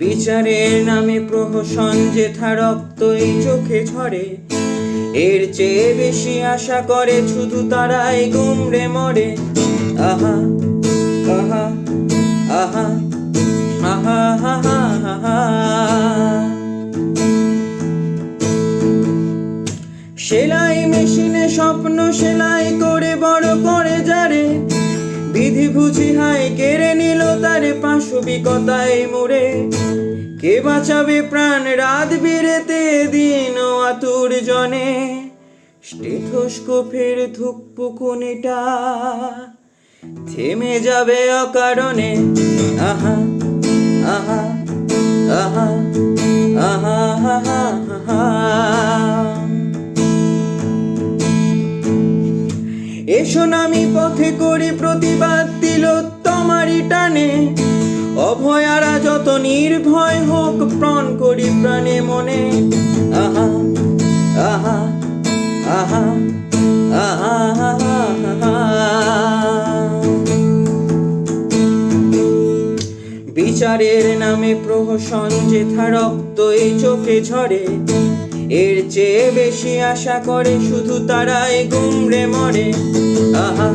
বিচারের নামে প্রহসন যেথা এই চোখে ঝরে, এর চেয়ে বেশি আশা করে শুধু তারাই গুমড়ে মরে। আহা আহা আহা আহা আহা আহা সেলাই মেশিনে স্বপ্ন সেলাই করে বড় করে যারে, বিধি বুঝি হায় কেড়ে নিল তারে পাশবিকতায় মুড়ে কে বাঁচাবে প্রাণ রাত বিরেতে দিন আতুর জনে? স্টেথোস্কোপের ধুকপুকুনিটা থেমে যাবে অকারণে। আহা আহা আহা আহা এসো নামি পথে করি প্রতিবাদ দিল তোমারই টানে। অভয়ারা যত নির্ভয় হোক প্রাণ করি প্রাণে মনে। আহা আহা আহা আহা বিচারের নামে প্রহসন যেথা রক্ত এই চোখে ঝরে, এর চেয়ে বেশি আশা করে শুধু তারাই গুমড়ে মরে। আহা